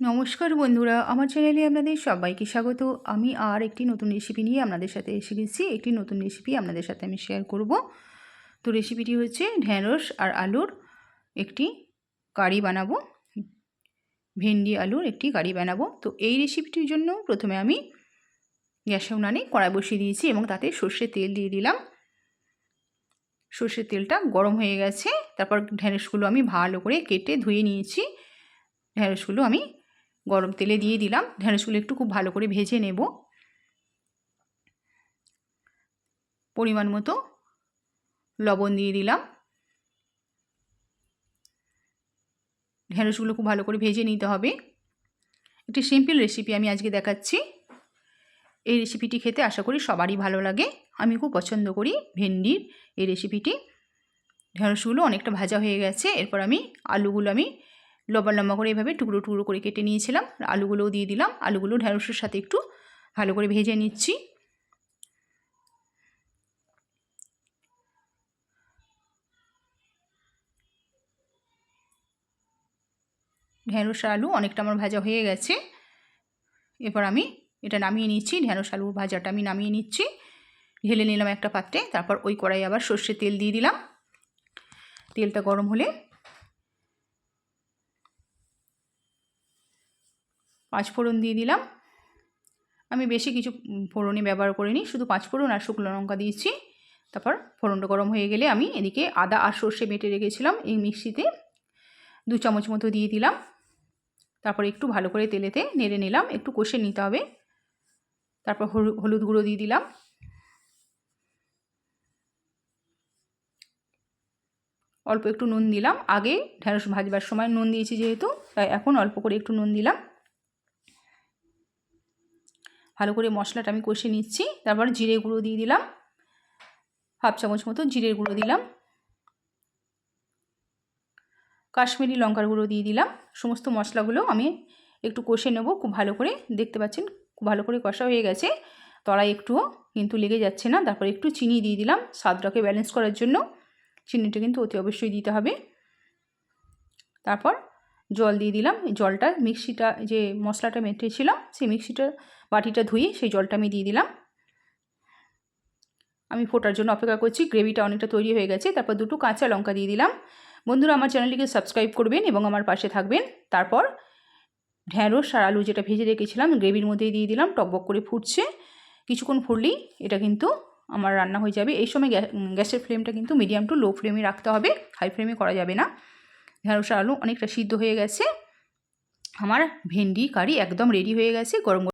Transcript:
নমস্কার বন্ধুরা, আমার চ্যানেলে আপনাদের সবাইকে স্বাগত। আমি আর একটি নতুন রেসিপি নিয়ে আপনাদের সাথে এসে গেছি। একটি নতুন রেসিপি আপনাদের সাথে আমি শেয়ার করব। তো রেসিপিটি হচ্ছে ঢ্যাঁড়স আর আলুর একটি কারি বানাবো। ভেন্ডি আলুর একটি কারি বানাবো। তো এই রেসিপিটির জন্য প্রথমে আমি গ্যাসে উনানে কড়াই বসিয়ে দিয়েছি এবং তাতে সর্ষের তেল দিয়ে দিলাম। সর্ষের তেলটা গরম হয়ে গেছে। তারপর ঢ্যাঁড়সগুলো আমি ভালো করে কেটে ধুয়ে নিয়েছি। ঢ্যাঁড়সগুলো আমি গরম তেলে দিয়ে দিলাম। ঢ্যাঁড়সগুলো একটু খুব ভালো করে ভেজে নেব। পরিমাণ মতো লবণ দিয়ে দিলাম। ঢ্যাঁড়সগুলো খুব ভালো করে ভেজে নিতে হবে। একটি সিম্পল রেসিপি আমি আজকে দেখাচ্ছি। এই রেসিপিটি খেতে আশা করি সবারই ভালো লাগে। আমি খুব পছন্দ করি ভেন্ডির এই রেসিপিটি। ঢেঁড়সগুলো অনেকটা ভাজা হয়ে গেছে। এরপর আমি আলুগুলো আমি লম্বা লম্বা করে এভাবে টুকরো টুকরো করে কেটে নিয়েছিলাম। আলুগুলোও দিয়ে দিলাম। আলুগুলো ঢ্যাঁড়সের সাথে একটু ভালো করে ভেজে নিচ্ছি। ঢ্যাঁড়স আলু অনেকটা আমার ভাজা হয়ে গেছে। এরপর আমি এটা নামিয়ে নিচ্ছি। ঢ্যাঁড়স আলুর ভাজাটা আমি নামিয়ে নিচ্ছি। ঢেলে নিলাম একটা পাত্রে। তারপর ওই কড়াই আবার সর্ষের তেল দিয়ে দিলাম। তেলটা গরম হলে পাঁচ ফোড়ন দিয়ে দিলাম। আমি বেশি কিছু ফোড়নই ব্যবহার করিনি, শুধু পাঁচ ফোড়ন আর শুকনো লঙ্কা দিয়েছি। তারপর ফোড়নটা গরম হয়ে গেলে আমি এদিকে আদা আর সর্ষে বেটে রেখেছিলাম এই মিক্সিতে। দু চামচ মতো দিয়ে দিলাম। তারপর একটু ভালো করে তেলেতে নেড়ে নিলাম, একটু কষে নিতে হবে। তারপর হলুদ গুঁড়ো দিয়ে দিলাম। অল্প একটু নুন দিলাম। আগে ঢেঁড়স ভাজবার সময় নুন দিয়েছি যেহেতু, তাই এখন অল্প করে একটু নুন দিলাম। ভালো করে মশলাটা আমি কষে নিচ্ছি। তারপর জিরে গুঁড়ো দিয়ে দিলাম। হাফ চামচ মতো জিরের গুঁড়ো দিলাম। কাশ্মীরি লঙ্কার গুঁড়ো দিয়ে দিলাম। সমস্ত মশলাগুলো আমি একটু কষে নেব। খুব ভালো করে দেখতে পাচ্ছেন, খুব ভালো করে কষা হয়ে গেছে। তলায় একটুও কিন্তু লেগে যাচ্ছে না। তারপর একটু চিনি দিয়ে দিলাম স্বাদটাকে ব্যালেন্স করার জন্য। চিনিটা কিন্তু অতি অবশ্যই দিতে হবে। তারপর জল দিয়ে দিলাম। জলটা মিক্সিটা, যে মশলাটা মেটেছিলাম সেই মিক্সিটা, বাটিটা ধুয়ে সেই জলটা আমি দিয়ে দিলাম। আমি ফোটার জন্য অপেক্ষা করছি, গ্রেভিটা অনেকটা তৈরি হয়ে গেছে। তারপর দুটো কাঁচা লঙ্কা দিয়ে দিলাম। বন্ধুরা, আমার চ্যানেলটিকে সাবস্ক্রাইব করবেন এবং আমার পাশে থাকবেন। তারপর ঢ্যাঁড়স আর আলু যেটা ভেজে রেখেছিলাম, গ্রেভির মধ্যেই দিয়ে দিলাম। টকবক করে ফুটছে। কিছুক্ষণ ফুটলেই এটা কিন্তু আমার রান্না হয়ে যাবে। এই সময় গ্যাসের ফ্লেমটা কিন্তু মিডিয়াম টু লো ফ্লেমে রাখতে হবে। হাই ফ্লেমে করা যাবে না। ঢ্যাঁড়স আলু অনেকটা সিদ্ধ হয়ে গেছে। আমার ভেন্ডি কারি একদম রেডি হয়ে গেছে গরম